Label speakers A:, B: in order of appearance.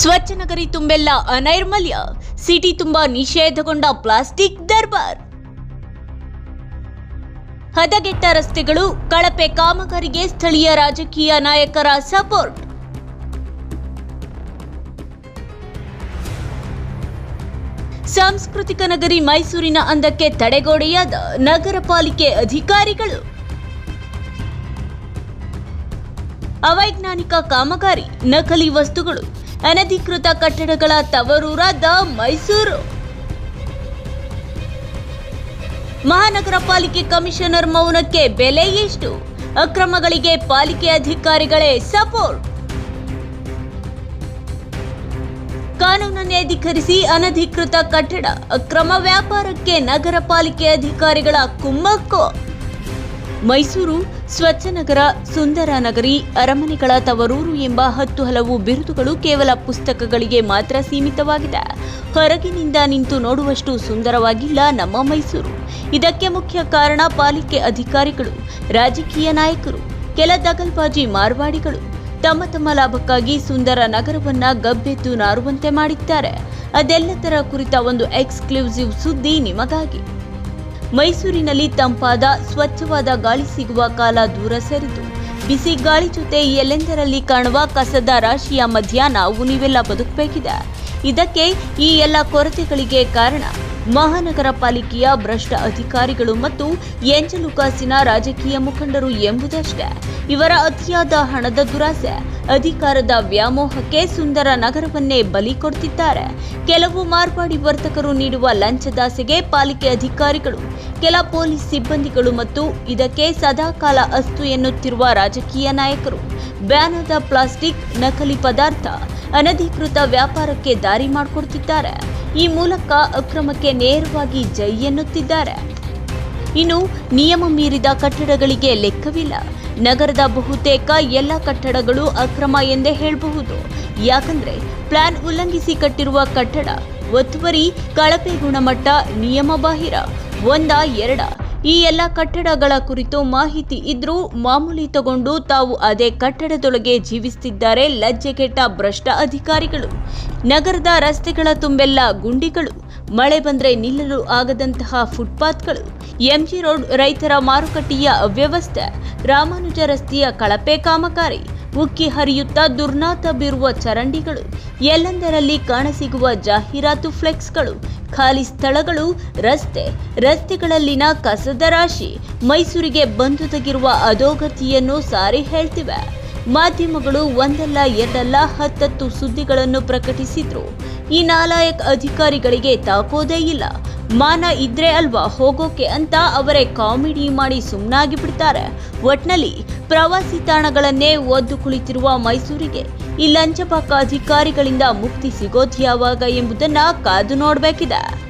A: ಸ್ವಚ್ಛ ನಗರಿ ತುಂಬೆಲ್ಲ ಅನೈರ್ಮಲ್ಯ. ಸಿಟಿ ತುಂಬಾ ನಿಷೇಧಗೊಂಡ ಪ್ಲಾಸ್ಟಿಕ್ ದರ್ಬಾರ್. ಹದಗೆಟ್ಟ ರಸ್ತೆಗಳು, ಕಳಪೆ ಕಾಮಗಾರಿಗೆ ಸ್ಥಳೀಯ ರಾಜಕೀಯ ನಾಯಕರ ಸಪೋರ್ಟ್. ಸಾಂಸ್ಕೃತಿಕ ನಗರಿ ಮೈಸೂರಿನ ಅಂದಕ್ಕೆ ತಡೆಗೋಡೆಯಾದ ನಗರ ಪಾಲಿಕೆ ಅಧಿಕಾರಿಗಳು. ಅವೈಜ್ಞಾನಿಕ ಕಾಮಗಾರಿ, ನಕಲಿ ವಸ್ತುಗಳು. ಅನಧಿಕೃತ ಕಟ್ಟಡಗಳ ತವರೂರಾದ ಮೈಸೂರು. ಮಹಾನಗರ ಪಾಲಿಕೆ ಕಮಿಷನರ್ ಮೌನಕ್ಕೆ ಬೆಲೆ ಎಷ್ಟು? ಅಕ್ರಮಗಳಿಗೆ ಪಾಲಿಕೆ ಅಧಿಕಾರಿಗಳೇ ಸಪೋರ್ಟ್. ಕಾನೂನನ್ನೇ ಅಧಿಕರಿಸಿ ಅನಧಿಕೃತ ಕಟ್ಟಡ, ಅಕ್ರಮ ವ್ಯಾಪಾರಕ್ಕೆ ನಗರ ಪಾಲಿಕೆ ಅಧಿಕಾರಿಗಳ ಕುಮ್ಮಕ್ಕು. ಮೈಸೂರು ಸ್ವಚ್ಛ ನಗರ ಸುಂದರ ನಗರಿ ಅರಮನೆಗಳ ತವರೂರು ಎಂಬ ಹತ್ತು ಹಲವು ಬಿರುದುಗಳು ಕೇವಲ ಪುಸ್ತಕಗಳಿಗೆ ಮಾತ್ರ ಸೀಮಿತವಾಗಿದೆ. ಹೊರಗಿನಿಂದ ನಿಂತು ನೋಡುವಷ್ಟು ಸುಂದರವಾಗಿಲ್ಲ ನಮ್ಮ ಮೈಸೂರು. ಇದಕ್ಕೆ ಮುಖ್ಯ ಕಾರಣ ಪಾಲಿಕೆ ಅಧಿಕಾರಿಗಳು, ರಾಜಕೀಯ ನಾಯಕರು, ಕೆಲ ದಗಲ್ಬಾಜಿ ಮಾರ್ವಾಡಿಗಳು. ತಮ್ಮ ತಮ್ಮ ಲಾಭಕ್ಕಾಗಿ ಸುಂದರ ನಗರವನ್ನ ಗಬ್ಬೆದ್ದು ನಾರುವಂತೆ ಮಾಡಿದ್ದಾರೆ. ಅದೆಲ್ಲದರ ಕುರಿತ ಒಂದು ಎಕ್ಸ್ಕ್ಲೂಸಿವ್ ಸುದ್ದಿ ನಿಮಗಾಗಿ. ಮೈಸೂರಿನಲ್ಲಿ ತಂಪಾದ, ಸ್ವಚ್ಛವಾದ ಗಾಳಿ ಸಿಗುವ ಕಾಲ ದೂರ ಸರಿದು. ಬಿಸಿ ಗಾಳಿ ಜೊತೆ ಎಲ್ಲೆಂದರಲ್ಲಿ ಕಾಣುವ ಕಸದ ರಾಶಿಯ ಮಧ್ಯ ನಾವು ನೀವೆಲ್ಲ ಬದುಕಬೇಕಿದೆ. ಇದಕ್ಕೆ ಈ ಎಲ್ಲ ಕೊರತೆಗಳಿಗೆ ಕಾರಣ ಮಹಾನಗರ ಪಾಲಿಕೆಯ ಭ್ರಷ್ಟ ಅಧಿಕಾರಿಗಳು ಮತ್ತು ಎಂಜಲುಕಾಸಿನ ರಾಜಕೀಯ ಮುಖಂಡರು ಎಂಬುದಷ್ಟೇ. ಇವರ ಅತಿಯಾದ ಹಣದ ದುರಾಸೆ. ಅಧಿಕಾರದ ವ್ಯಾಮೋಹಕ್ಕೆ ಸುಂದರ ನಗರವನ್ನೇ ಬಲಿ ಕೊಡ್ತಿದ್ದಾರೆ. ಕೆಲವು ಮಾರ್ಪಾಡಿ ವರ್ತಕರು ನೀಡುವ ಲಂಚದಾಸೆಗೆ ಪಾಲಿಕೆ ಅಧಿಕಾರಿಗಳು, ಕೆಲ ಪೊಲೀಸ್ ಸಿಬ್ಬಂದಿಗಳು ಮತ್ತು ಇದಕ್ಕೆ ಸದಾಕಾಲ ಅಸ್ತು ಎನ್ನುತ್ತಿರುವ ರಾಜಕೀಯ ನಾಯಕರು ಬ್ಯಾನದ ಪ್ಲಾಸ್ಟಿಕ್, ನಕಲಿ ಪದಾರ್ಥ, ಅನಧಿಕೃತ ವ್ಯಾಪಾರಕ್ಕೆ ದಾರಿ ಮಾಡಿಕೊಡ್ತಿದ್ದಾರೆ. ಈ ಮೂಲಕ ಅಕ್ರಮಕ್ಕೆ ನೇರವಾಗಿ ಜೈ ಎನ್ನುತ್ತಿದ್ದಾರೆ. ಇನ್ನು ನಿಯಮ ಮೀರಿದ ಕಟ್ಟಡಗಳಿಗೆ ಲೆಕ್ಕವಿಲ್ಲ. ನಗರದ ಬಹುತೇಕ ಎಲ್ಲ ಕಟ್ಟಡಗಳು ಅಕ್ರಮ ಎಂದೇ ಹೇಳಬಹುದು. ಯಾಕಂದ್ರೆ ಪ್ಲಾನ್ ಉಲ್ಲಂಘಿಸಿ ಕಟ್ಟಿರುವ ಕಟ್ಟಡ ಒತ್ತುವರಿ ಕಳಪೆ ಗುಣಮಟ್ಟ ನಿಯಮ ಬಾಹಿರ ಒಂದ ಎರಡ ಈ ಎಲ್ಲ ಕಟ್ಟಡಗಳ ಕುರಿತು ಮಾಹಿತಿ ಇದ್ರೂ ಮಾಮೂಲಿ ತಗೊಂಡು ತಾವು ಅದೇ ಕಟ್ಟಡದೊಳಗೆ ಜೀವಿಸುತ್ತಿದ್ದಾರೆ ಲಜ್ಜೆಗೆಟ್ಟ ಭ್ರಷ್ಟ ಅಧಿಕಾರಿಗಳು. ನಗರದ ರಸ್ತೆಗಳ ತುಂಬೆಲ್ಲ ಗುಂಡಿಗಳು. ಮಳೆ ಬಂದ್ರೆ ನಿಲ್ಲಲು ಆಗದಂತಹ ಫುಟ್ಪಾತ್ಗಳು. ಎಂಜಿ ರೋಡ್ ರೈತರ ಮಾರುಕಟ್ಟೆಯ ಅವ್ಯವಸ್ಥೆ. ರಾಮಾನುಜ ರಸ್ತೆಯ ಕಳಪೆ ಕಾಮಗಾರಿ. ಉಕ್ಕಿ ಹರಿಯುತ್ತಾ ದುರ್ನಾತ ಬೀರುವ ಚರಂಡಿಗಳು. ಎಲ್ಲೆಂದರಲ್ಲಿ ಕಾಣಸಿಗುವ ಜಾಹೀರಾತು ಫ್ಲೆಕ್ಸ್ಗಳು, ಖಾಲಿ ಸ್ಥಳಗಳು, ರಸ್ತೆ, ರಸ್ತೆಗಳಲ್ಲಿನ ಕಸದ ರಾಶಿ, ಮೈಸೂರಿಗೆ ಬಂದು ತೆಗಿರುವ ಅಧೋಗತಿಯನ್ನು ಸಾರಿ ಹೇಳ್ತಿವೆ. ಮಾಧ್ಯಮಗಳು ಒಂದಲ್ಲ ಎರಡಲ್ಲ ಹತ್ತತ್ತು ಸುದ್ದಿಗಳನ್ನು ಪ್ರಕಟಿಸಿದ್ರು. ಈ ನಾಲಾಯಕ್ ಅಧಿಕಾರಿಗಳಿಗೆ ತಾಕೋದೇ ಇಲ್ಲ. ಮಾನ ಇದ್ರೆ ಅಲ್ವಾ ಹೋಗೋಕೆ ಅಂತ ಅವರೇ ಕಾಮಿಡಿ ಮಾಡಿ ಸುಮ್ಮನಾಗಿ ಬಿಡ್ತಾರೆ. ಒಟ್ನಲ್ಲಿ ಪ್ರವಾಸಿ ತಾಣಗಳನ್ನೇ ಒದ್ದು ಕುಳಿತಿರುವ ಮೈಸೂರಿಗೆ ಈ ಲಂಚಪಾಕ ಅಧಿಕಾರಿಗಳಿಂದ ಮುಕ್ತಿ ಸಿಗೋದು ಯಾವಾಗ ಎಂಬುದನ್ನ ಕಾದು ನೋಡಬೇಕಿದೆ.